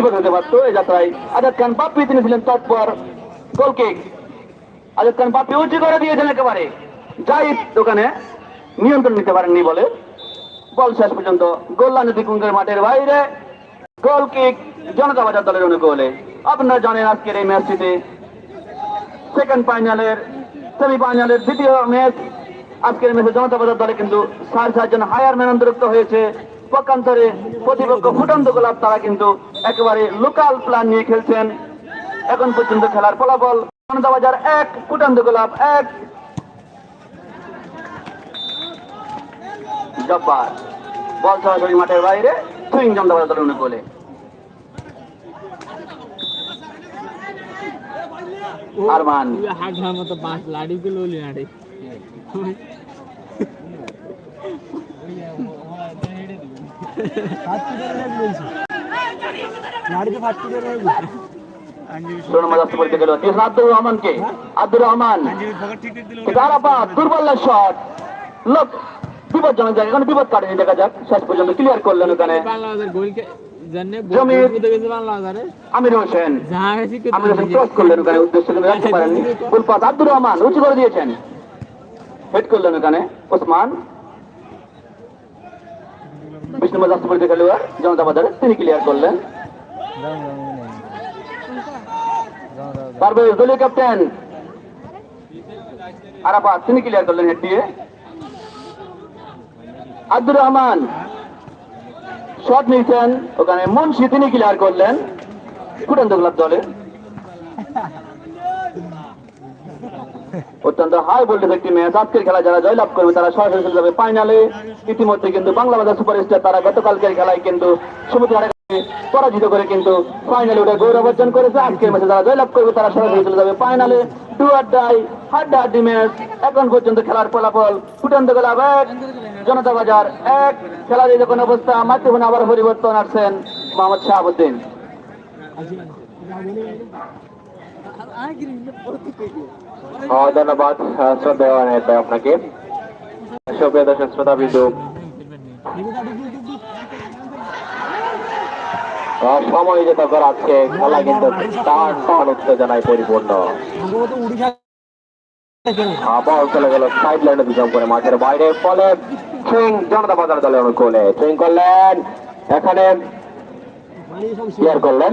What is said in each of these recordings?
বিপদ হতে পারতো এই যাত্রায়। আজাদ খান বাপ্পি তিনি ছিলেন তৎপর গোল কিক আজাদ খান বাপ্পি উঁচু করে দিয়েছেন একেবারে। যাই দোকানে নিয়ন্ত্রণ নিতে পারেননি বলে। বল শেষ পর্যন্ত গোল্লা নদী কুঙ্গের মাঠের বাইরে। গোল কিক জনতা বাজার দলের অনুকূলে। আপনারা জানেন আজকের এই ম্যাচটিতে সেকেন্ড ফাইনালের সেমি ফাইনালের দ্বিতীয় ম্যাচ। আজকের ম্যাচে জনতা বাজার দলে কিন্তু সাড়ে সাতজন হায়ার ম্যান অন্তর্ভুক্ত হয়েছে। পক্ষান্তরে প্রতিপক্ষ ফুটন্ত গোলাপ তারা কিন্তু একেবারে লোকাল প্ল্যান নিয়ে খেলছেন। এখন পর্যন্ত খেলার ফলাফল বাজার এক, ফুটন্ত গোলাপ এক। জব্বার। বল সরাসরি মাঠের বাইরে, সুইং বাজার দলের অনুকূলে আরমান। হাগলা মতো বাঁশ লাড়ি গুলো লিয়াড়ে ষোলো নম্বর রাস্তা পড়তে গেল এস আব্দুর রহমানকে আব্দুর রহমান আরাফাত দুর্বল শট লোক বিপজ্জনক জায়গা এখন বিপদ কাটেনি দেখা যাক শেষ পর্যন্ত ক্লিয়ার করলেন ওখানে। আমির হোসেন আমির হোসেন ক্রস করলেন ওখানে উদ্দেশ্য রাখতে পারেননি ফুলপাত আব্দুর রহমান উঁচু করে দিয়েছেন। হেড করলেন ওখানে ওসমান। বিশ খেলোয়াড় জনতা বাজারে তিনি ক্লিয়ার করলেন। পারভেজ দলীয় ক্যাপ্টেন আরাফাত, তিনি ক্লিয়ার করলেন হেড দিয়ে। আব্দুর রহমান শট নিয়েছেন, ওখানে মুন্সি, তিনি ক্লিয়ার করলেন। গোলাপ দলে। অত্যন্ত হাই ভোল্টেজ একটি ম্যাচ আজকের খেলা যারা জয়লাভ করবে তারা সরাসরি চলে যাবে ফাইনালে ইতিমধ্যে কিন্তু বাংলা বাজার সুপারস্টার তারা গতকালকের খেলায় কিন্তু সমুদ্র পরাজিত করে কিন্তু ফাইনালে ওটা গৌরব অর্জন করেছে আজকের ম্যাচে যারা জয়লাভ করবে তারা সরাসরি চলে যাবে ফাইনালে ডু আর ডাই হাড্ডা হাড্ডি ম্যাচ এখন পর্যন্ত খেলার ফলাফল ফুটন্ত গোলাপ এক জনতা বাজার এক খেলার এই যখন অবস্থা মাতৃভূমি আবার পরিবর্তন আসছেন মোহাম্মদ শাহাবুদ্দিন ধন্যবাদ শ্রদ্ধা নেতা আপনাকে। সুপ্রিয় দর্শক শ্রোতা বিন্দু সময় যেটা করাচ্ছে খেলা কিন্তু টান টান উত্তেজনায় পরিপূর্ণ। বল চলে গেল সাইড লাইনে দুজন করে মাঠের বাইরে, ফলে সুইং জনতা বাজার দলের অনুকূলে। সুইং করলেন, এখানে ক্লিয়ার করলেন।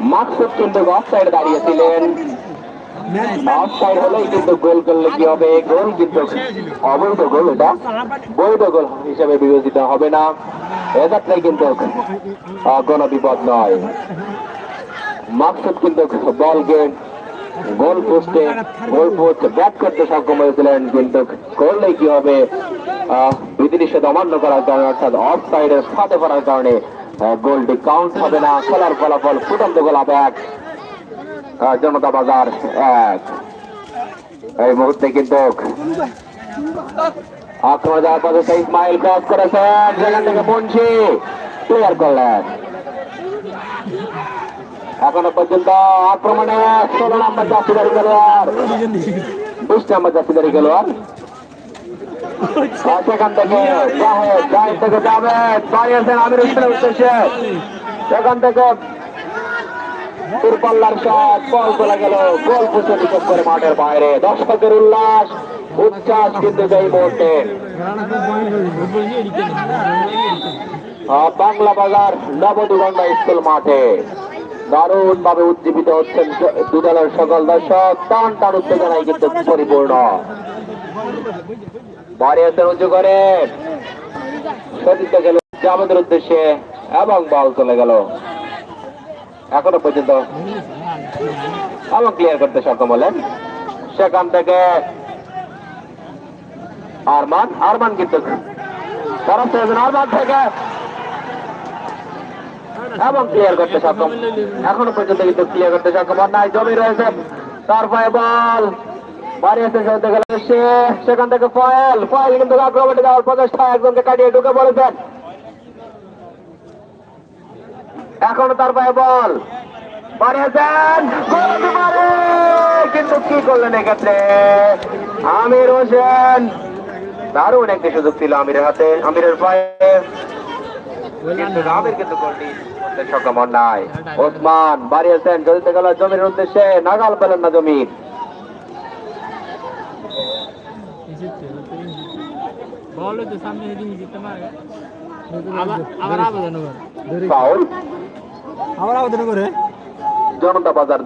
মাকসুদ কিন্তু দাঁড়িয়েছিলেন। গোল করলে কি হবে? গোল কিন্তু অবৈধ গোল এটা। বৈধ গোল হিসেবে বিবেচিত হবে না। এক্ষেত্রে কিন্তু কোনো বিপদ নয়। মাকসুদ কিন্তু বলকে গোল পোস্টে গোল পোস্ট ব্যাট করতে সক্ষম হয়েছিলেন কিন্তু করলে কি হবে? আহ, বিধিনিষেধ অমান্য করার কারণে অর্থাৎ অফ সাইডের সাথে পড়ার কারণে গোলটি কাউন্ট হবে না। খেলার ফলাফল ফুটন্ত গোলাপ এক। জনতা বাজার এক। এই মুহূর্তে কিন্তু আক্রমণ যাওয়ার পথে সেই ইসমাইল ক্রস করেছেন। সেখান থেকে মুন্সি ক্লিয়ার করলেন। এখনও পর্যন্ত আক্রমণে ষোলো নম্বর জাতিদারি খেলোয়াড় বিশ নম্বর জাতিদারি খেলোয়াড় সেখান থেকে মাঠের বাইরে। দর্শকের উল্লাস, উচ্ছ্বাস কিন্তু মুহূর্তে। বাংলা বাজার নবদুগঙ্গা স্কুল মাঠে। দারুণ ভাবে উজ্জীবিত হচ্ছেন দুদলের সকল দর্শক। টান টান উত্তেজনায় কিন্তু পরিপূর্ণ। বাড়িয়েছেন উঁচু করে। সতীর্থ গেল আমাদের উদ্দেশ্যে এবং বল চলে গেল। এখনও পর্যন্ত এবং ক্লিয়ার করতে সক্ষম হলেন। সেখান থেকে আরমান আরমান কিন্তু আরমান থেকে। এবং ক্লিয়ার করতে সক্ষম। এখনও পর্যন্ত কিন্তু ক্লিয়ার করতে সক্ষম নাই। জমি রয়েছে। তার পায়ে সেখান থেকে ফয়েল ফয়েল কিন্তু আক্রমণে যাওয়ার প্রচেষ্টা একজনকে কাটিয়ে ঢুকে পড়েছেন তার পায়ে বল। কিন্তু কি করলেন এক্ষেত্রে? আমির হোসেন। দারুণ একটি সুযোগ ছিল আমিরের হাতে, আমিরের পায়ে। কিন্তু সক্ষম নাই। ওসমান বাড়িয়েছেন জমির উদ্দেশ্যে, নাগাল পেলেন না জমি তো সামনে হেডিং পারে আবার আবেদন করে ফাউল আবার আবেদন করে জনতা বাজার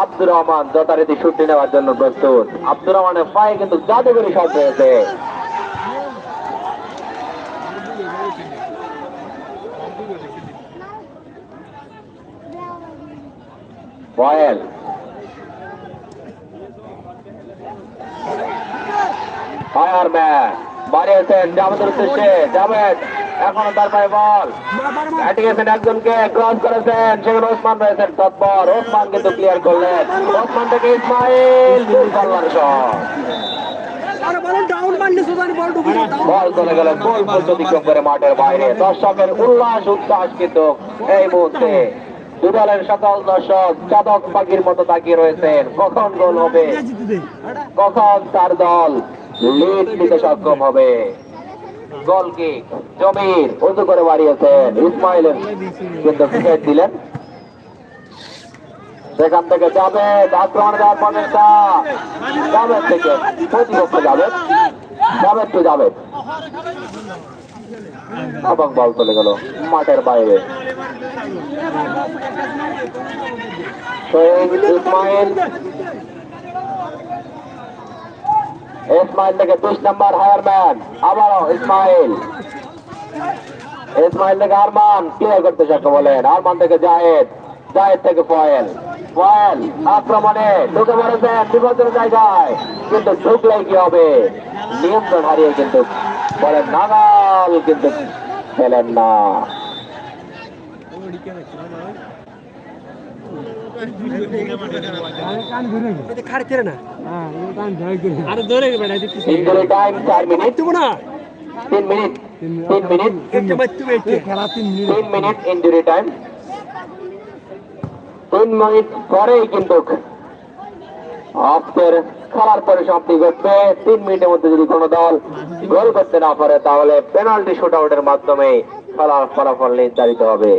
আব্দুর রহমান যথারীতি ছুটি নেওয়ার জন্য প্রস্তুত। আব্দুর রহমানের পায়ে কিন্তু জাদুঘরি শট রয়েছে। বয়েল ফায়ারম্যান বাড়িয়েছেন জাভেদ এখনও তার পায়ে বল। একজনকে ক্রস করেছেন, সেখানে ওসমান রয়েছেন তৎপর। ওসমান কিন্তু ক্লিয়ার করলেন। ওসমান থেকে ইসমাইল মাঠের বাইরে। দর্শকের উল্লাস, উচ্ছ্বাস কিন্তু এই মুহূর্তে। দুদলের সকল দর্শক চাতক পাখির মতো তাকিয়ে রয়েছেন। কখন গোল হবে? কখন তার দল লিড নিতে সক্ষম হবে? গোল জমির উঁচু করে বাড়িয়েছেন ইসমাইলের কিন্তু দিলেন। সেখান থেকে যাবে আক্রমণ দেওয়ার থেকে, প্রতিপক্ষ যাবে। যাবে তো যাবে। এবং বল চলে গেল মাঠের বাইরে। ইসমাইল থেকে বিশ নম্বর হায়ারম্যান আবারও ইসমাইল ইসমাইল থেকে আরমান ক্লিয়ার করতে সক্ষম বলেন। আরমান থেকে জায়েদ জায়েদ থেকে ফয়েল ফয়েল আক্রমণে ঢুকে পড়েছেন বিপদের জায়গায়। কিন্তু ঢুকলে কি হবে? নিয়ন্ত্রণ হারিয়ে কিন্তু বলেন, নাগাল কিন্তু পেলেন না। খেলার পরিসমাপ্তি ঘটবে তিন মিনিটের মধ্যে যদি কোনো দল গোল করতে না পারে তাহলে পেনাল্টি শুট আউটের মাধ্যমে খেলার ফলাফল নির্ধারিত হবে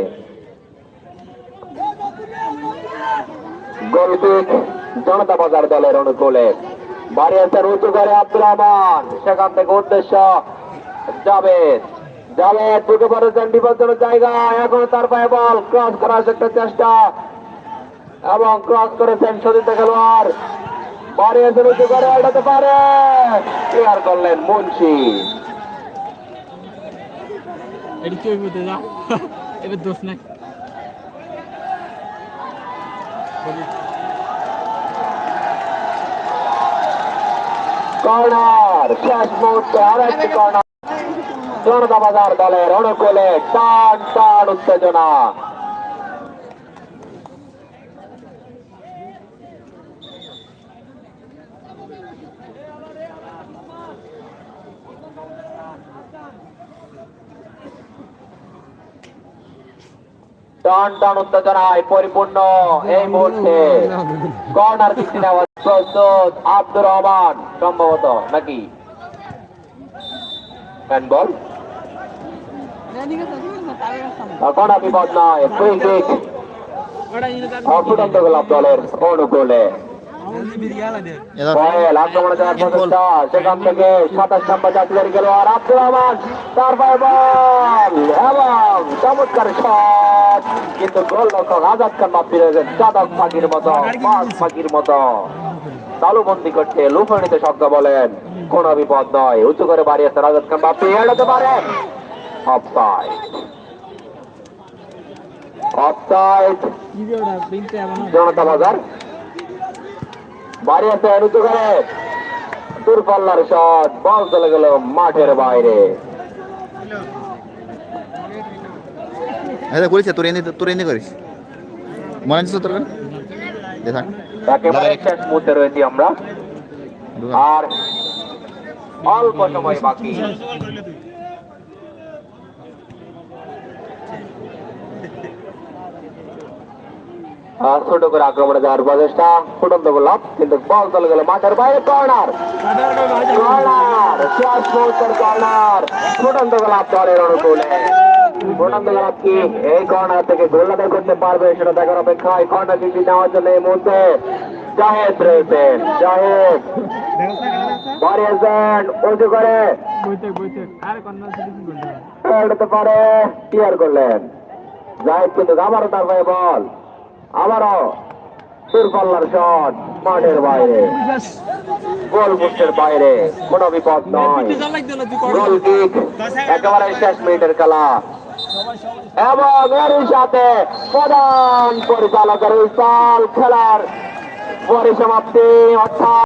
গোল কিক জনতা বাজার দলের অনুকূলে। বাড়িয়েছেন উঁচু করে আব্দুর রহমান। সেখান থেকে উদ্দেশ্য জাবেদ জাবেদ ঢুকে পড়েছেন বিপজ্জনক জায়গায়। এখন তার পায়ে বল। ক্রস করার একটা চেষ্টা। এবং ক্রস করেছেন সতীর্থ খেলোয়াড়। বাড়িয়েছেন উঁচু করে এটাতে পারে। ক্লিয়ার করলেন মুন্সি। এটি চই মতে যা এবার দোষ নাই। কর্নার শেষ মুহূর্তে আরও একটি কর্নার জনতা দলের অনুকূলে টান টান উত্তেজনা। টান টান উত্তেজনায় পরিপূর্ণ এই মুহূর্তে। কর্নার কিকটি নেওয়ার প্রস্তুত আব্দুর রহমান সম্ভবত নাকি? বিপদ নয় ফ্রি কিক অফুটন্ত গোলাপ দলের অনুকূলে। আক্রমণে যাওয়ার প্রচেষ্টা সেখান থেকে সাতাশ নম্বর জাতীয় খেলোয়াড় আব্দুর রহমান তার বল। এবং চমৎকার শট কিন্তু গোল রক্ষক আজাদ খান বাপ্পি রয়েছেন চাদক পাখির মতো পাঁচ পাখির মতো। তালুবন্দি করতে লুফে নিতে সজ্ঞা বলেন। কোন বিপদ নয়। উঁচু করে বাড়িয়েছেন আজাদ খান বাপ্পি এড়াতে পারে অফসাইড। অফসাইড। জনতা বাজার। বাড়ি আছে উঁচু করে। দূরপাল্লার শট। বল চলে গেল মাঠের বাইরে। হ্যাঁ করিস তোর এনে তোর এনে করিস মনে হচ্ছে তোর? দেখান একেবারে শেষ মুহূর্তে রয়েছি আমরা। আর অল্প সময় বাকি। আর ছোট করে আক্রমণে যাওয়ার প্রচেষ্টা। ফুটন্ত গোলাপ কিন্তু বল চলে গেল মাঠের বাইরে। কর্নার। কর্নার। শেষ মুহূর্তের কর্নার। ফুটন্ত গোলাপ দলের অনুকূলে ফুটন্ত গোলাপ কি এই কর্নার থেকে গোল আদায় করতে পারবে সেটা দেখার অপেক্ষায় কর্নার কিটি নেওয়ার জন্য এই মুহূর্তে জাহেদ রয়েছেন জাহেদ বাড়িয়েছেন উঁচু করে বইতে বইতে আর কন্যা শুধু কি করতে পারে ক্লিয়ার করলেন জাহেদ কিন্তু আবারও তার পায়ে বল আবারও দূরপাল্লার শট মাঠের বাইরে গোল পোস্টের বাইরে কোনো বিপদ নয় গোল কিক একেবারে শেষ মিনিটের খেলা এবং এরই সাথে প্রধান পরিচালকের উইসাল খেলার পরিসমাপ্তি অর্থাৎ